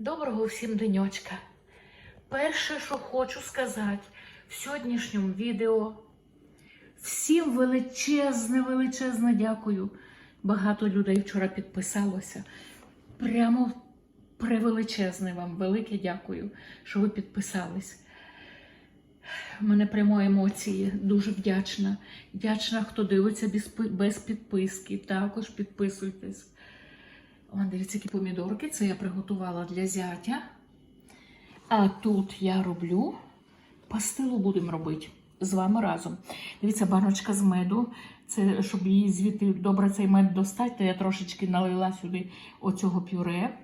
Доброго всім денечка. Перше, що хочу сказати в сьогоднішньому відео, всім величезне, величезне дякую. Багато людей вчора підписалося. Прямо превеличезне вам велике дякую, що ви підписались. У мене прямо емоції, дуже вдячна. Вдячна, хто дивиться без, підписки. Також підписуйтесь. О, дивіться, які помідорки. Це я приготувала для зятя. А тут я роблю пастилу будемо робити з вами разом. Дивіться, баночка з меду. Це щоб її звідти добре цей мед достати, то я трошечки налила сюди оцього пюре.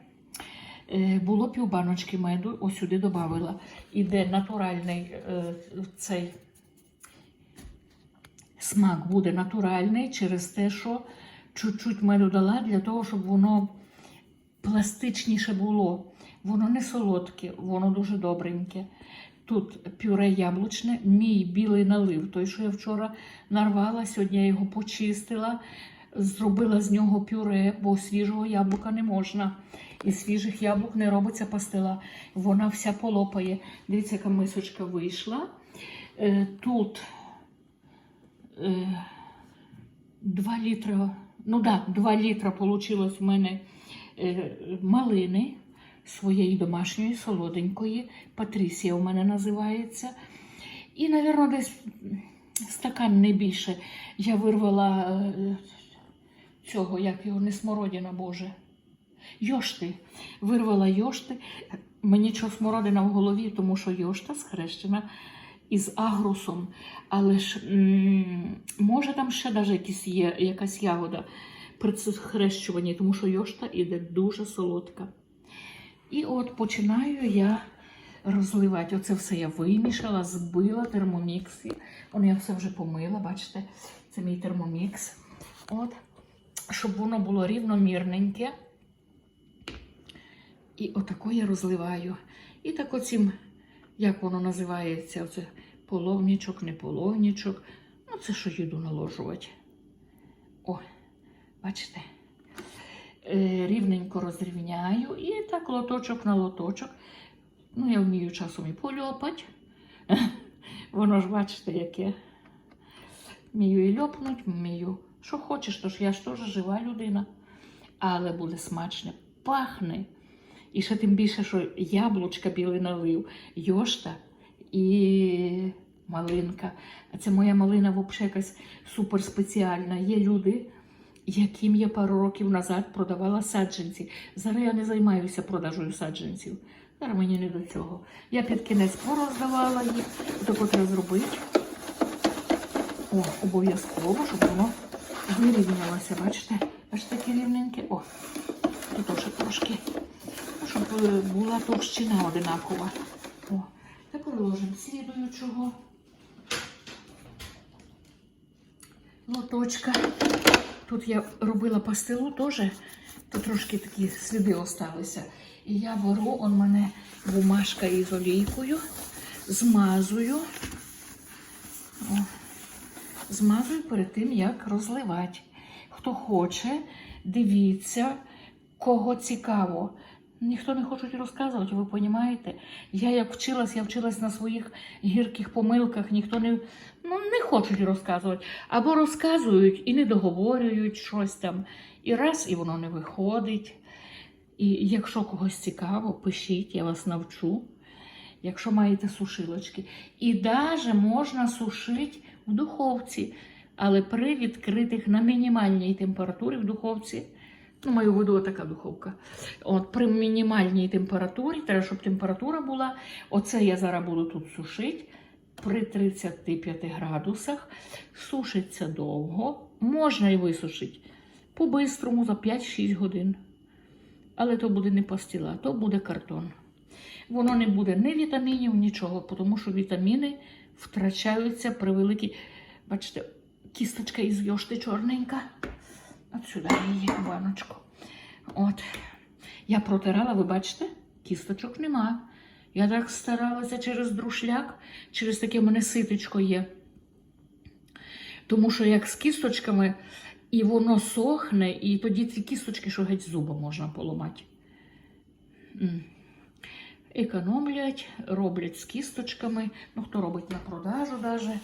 Е, Було пів баночки меду, ось сюди додавила. Іде натуральний е, цей смак буде натуральний через те, що чуть-чуть меду дала для того, щоб воно пластичніше було. Воно не солодке, воно дуже добреньке. Тут пюре яблучне, мій білий налив, той, що я вчора нарвала, сьогодні я його почистила, зробила з нього пюре, бо свіжого яблука не можна. Із свіжих яблук не робиться пастила, вона вся полопає. Дивіться, яка мисочка вийшла. Е, Тут е, 2 літра, ну да, 2 літра вийшло в мене е, малини своєї домашньої солоденької. Патрісія у мене називається. І, мабуть, десь стакан не більше. Я вирвала е, цього, як його не смородина, Боже. Йошти. Вирвала йошти. Мені що смородина в голові, тому що йошта схрещена із агрусом. Але ж може там ще навіть якісь є, якась ягода при схрещуванні, тому що йошта іде дуже солодка. І от починаю я розливати. Оце все я вимішала, збила термоміксі. Воно я все вже помила, бачите, це мій термомікс. От, щоб воно було рівномірненьке. І отако я розливаю. І так оцім, як воно називається, оце половничок, не половничок. Ну, це що їду наложувати. О, бачите? Е, рівненько розрівняю і так лоточок на лоточок. Ну, я вмію часом і польопати. Воно ж, бачите, яке. Вмію і льопнуть, вмію. Що хочеш, то ж я ж теж жива людина. Але буде смачне, пахне. І ще тим більше, що яблучка білий налив, йошта і малинка. А це моя малина взагалі якась суперспеціальна. Є люди, яким я пару років назад продавала саджанці. Зараз я не займаюся продажею саджанців. Зараз мені не до цього. Я під кінець пороздавала їх, тако треба зробити. О, обов'язково, щоб воно вирівнялося. Бачите? Бачите, таке рівненьке. О, тут теж трошки. Щоб е, була товщина одинакова. О, тепер ложимо слідуючого. Лоточка. Тут я робила пастилу теж, тут трошки такі сліди осталися. І я беру, он мене бумажка із олійкою, змазую. О, змазую перед тим, як розливати. Хто хоче, дивіться, кого цікаво. Ніхто не хоче розказувати, ви розумієте? Я як вчилась, я вчилась на своїх гірких помилках, ніхто не, ну, не хочуть розказувати. Або розказують і не договорюють щось там. І раз, і воно не виходить. І якщо когось цікаво, пишіть, я вас навчу. Якщо маєте сушилочки. І навіть можна сушити в духовці, але при відкритих на мінімальній температурі в духовці. Маю в виду така духовка. От при мінімальній температурі, треба, щоб температура була. Оце я зараз буду тут сушити при 35 градусах. Сушиться довго. Можна і висушити по-бистрому за 5-6 годин. Але то буде не пастила, то буде картон. Воно не буде ні вітамінів, нічого, тому що вітаміни втрачаються при великій. Бачите, кісточка із йошти чорненька. От сюди її баночку. От. Я протирала, ви бачите, кісточок нема. Я так старалася через друшляк, через таке в мене ситочко є. Тому що як з кісточками, і воно сохне, і тоді ці кісточки, що геть зуба можна поламати. Економлять, роблять з кісточками. Ну, хто робить на продажу даже.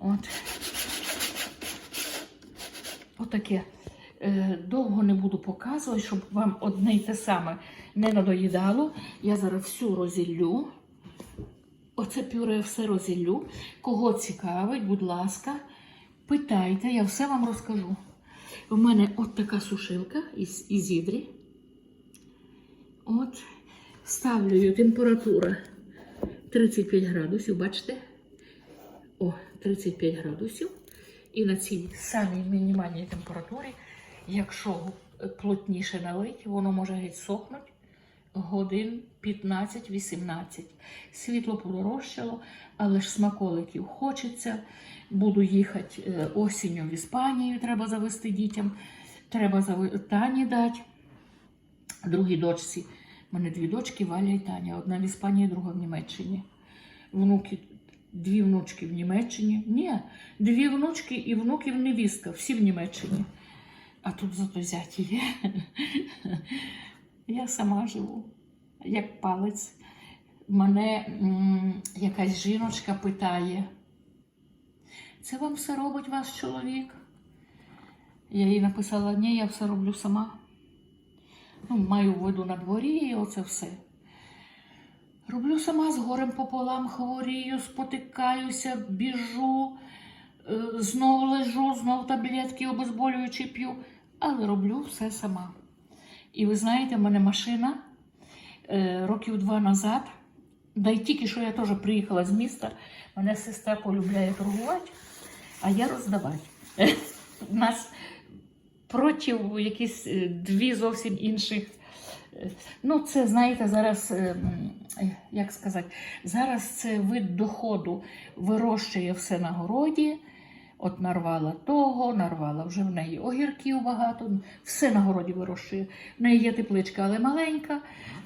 От. Отаке. Е, Довго не буду показувати, щоб вам одне й те саме не надоїдало. Я зараз всю розіллю. Оце пюре все розіллю. Кого цікавить, будь ласка, питайте, я все вам розкажу. У мене от така сушилка із, із ідрі. От. Ставлю температура 35 градусів, бачите? О, 35 градусів. І на цій самій мінімальній температурі, якщо плотніше налить, воно може геть сохнути годин 15-18. Світло подорожчало, але ж смаколиків хочеться. Буду їхати е, осінню в Іспанію, треба завести дітям, треба зави- Тані дати. Другій дочці. У мене дві дочки, Валя і Таня. Одна в Іспанії, друга в Німеччині. Внуки, дві внучки в Німеччині. Ні, дві внучки і внуків невістка, всі в Німеччині. А тут зато зяті є. Я сама живу, як палець. Мене якась жіночка питає, це вам все робить ваш чоловік? Я їй написала, ні, я все роблю сама. Ну, маю воду на дворі і оце все. Роблю сама з горем пополам, хворію, спотикаюся, біжу, е, знову лежу, знову таблетки обезболюючі п'ю, але роблю все сама. І ви знаєте, в мене машина е, років два назад, да й тільки що я теж приїхала з міста, мене сестра полюбляє торгувати, а я роздавати. У нас проти якісь е, дві зовсім інших. е, Ну, це, знаєте, зараз, як сказати, зараз це вид доходу вирощує все на городі. От нарвала того, нарвала вже в неї огірків багато, все на городі вирощує. В неї є тепличка, але маленька.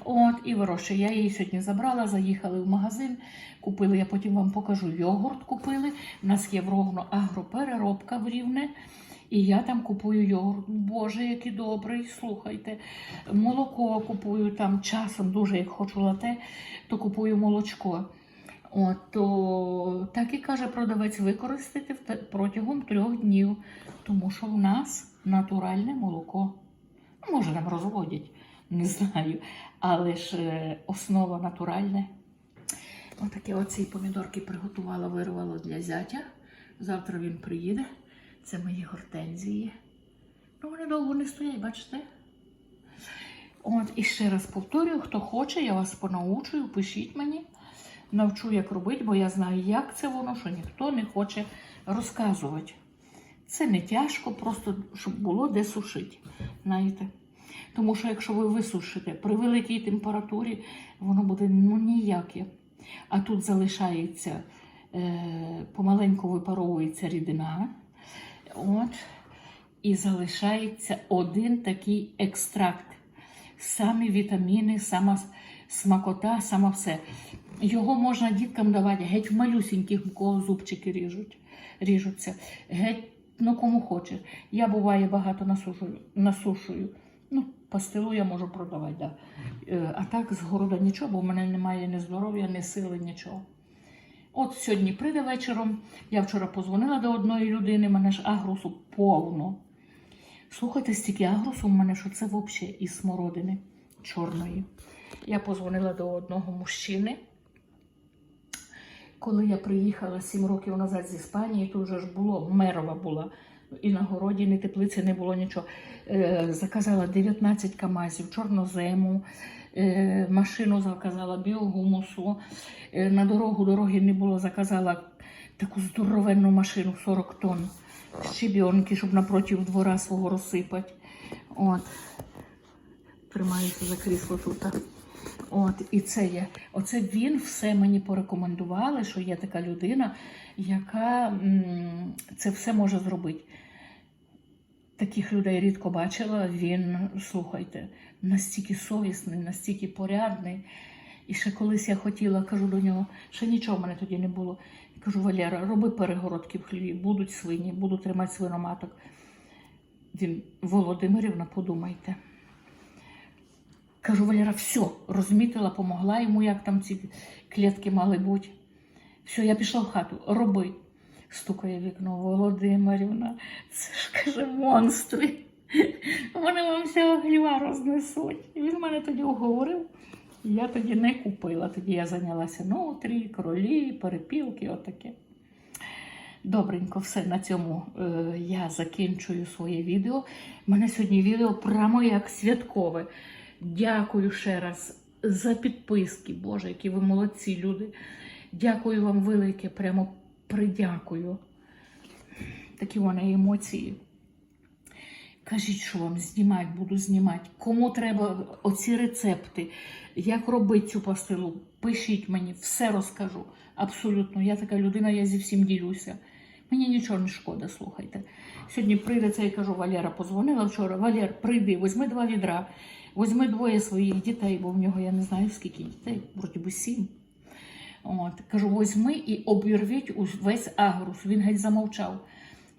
От, і вирощує. Я її сьогодні забрала, заїхали в магазин, купили, я потім вам покажу йогурт купили. У нас є в Ровно агропереробка в Рівне. І я там купую йогурт. Боже, який добрий, слухайте. Молоко купую там часом, дуже як хочу лате, то купую молочко. От, то так і каже продавець використати протягом трьох днів, тому що в нас натуральне молоко. Ну, Може, нам розводять, не знаю. Але ж е, основа натуральне. Отакі оці помідорки приготувала, вирвала для зятя. Завтра він приїде. Це мої гортензії. Ну, вони довго не стоять, бачите? От, і ще раз повторюю, хто хоче, я вас понаучую, пишіть мені, навчу, як робити, бо я знаю, як це воно, що ніхто не хоче розказувати. Це не тяжко, просто щоб було де сушити. Знаєте? Тому що якщо ви висушите при великій температурі, воно буде ну ніяке. А тут залишається, е, помаленьку випаровується рідина. От, і залишається один такий екстракт. Самі вітаміни, сама смакота, сама все. Його можна діткам давати геть в малюсіньких, у кого зубчики ріжуть, ріжуться. Геть, ну кому хоче. Я буває багато насушую. насушую. Ну, пастилу я можу продавати, да. Е, А так з города нічого, бо в мене немає ні здоров'я, ні сили, нічого. От сьогодні прийде вечором. Я вчора позвонила до одної людини, мене ж агрусу повно. Слухайте, стільки агрусу в мене, що це взагалі із смородини чорної. Я позвонила до одного мужчини. Коли я приїхала 7 років назад з Іспанії, тут вже ж було, мерова була. І на городі, ні теплиці не було нічого. Е, заказала 19 камазів, чорнозему, е, машину заказала, біогумусу. Е, на дорогу дороги не було, заказала таку здоровенну машину 40 тонн щебінки, щоб напроти двора свого розсипати. От. Тримаюся за крісло тут. От, і це є. Оце він все мені порекомендували, що є така людина, яка це все може зробити. Таких людей рідко бачила. Він, слухайте, настільки совісний, настільки порядний. І ще колись я хотіла, кажу до нього, ще нічого в мене тоді не було. Я кажу, Валера, роби перегородки в хліві, будуть свині, буду тримати свиноматок. Він, Володимирівна, подумайте. Кажу, Валера, все, розмітила, помогла йому, як там ці клітки мали бути. Все, я пішла в хату, роби. Стукає вікно Володимирівна. Це ж каже, монстри. Вони вам всього хліва рознесуть. І він мене тоді уговорив. Я тоді не купила. Тоді я зайнялася нутрі, кролі, перепілки, отаке. Добренько, все на цьому е, я закінчую своє відео. У мене сьогодні відео прямо як святкове. Дякую ще раз за підписки. Боже, які ви молодці люди. Дякую вам велике, прямо придякую. Такі вони емоції. Кажіть, що вам знімати, буду знімати. Кому треба оці рецепти, як робити цю пастилу, пишіть мені, все розкажу. Абсолютно. Я така людина, я зі всім ділюся. Мені нічого не шкода, слухайте. Сьогодні прийде це і кажу, Валера позвонила вчора. Валер, прийди, візьми два відра, візьми двоє своїх дітей, бо в нього я не знаю скільки дітей, вроді би сім. От, кажу, візьми і обірвіть весь агрус. Він геть замовчав.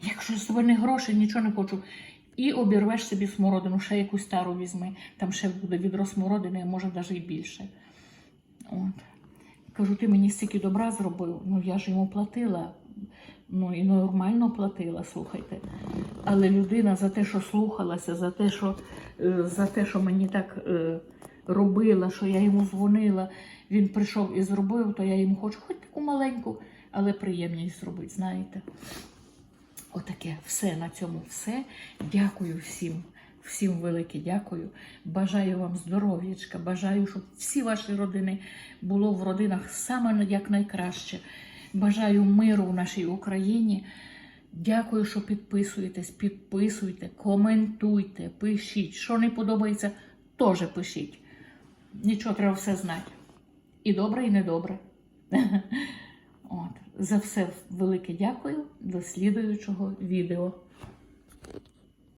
Якщо з тебе не гроші, нічого не хочу. І обірвеш собі смородину, ще якусь стару візьми. Там ще буде відро смородини, може навіть і більше. От. Кажу, ти мені стільки добра зробив, ну я ж йому платила. Ну і нормально платила, слухайте. Але людина за те, що слухалася, за те, що, е, за те, що мені так е, робила, що я йому дзвонила, він прийшов і зробив, то я йому хочу хоч таку маленьку, але приємність зробити, знаєте. Отаке, все на цьому все. Дякую всім. Всім велике дякую. Бажаю вам здоров'ячка, бажаю, щоб всі ваші родини було в родинах саме як найкраще. Бажаю миру в нашій Україні. Дякую, що підписуєтесь, підписуйте, коментуйте, пишіть. Що не подобається, теж пишіть. Нічого треба все знати. І добре, і недобре. От. За все велике дякую. До слідуючого відео.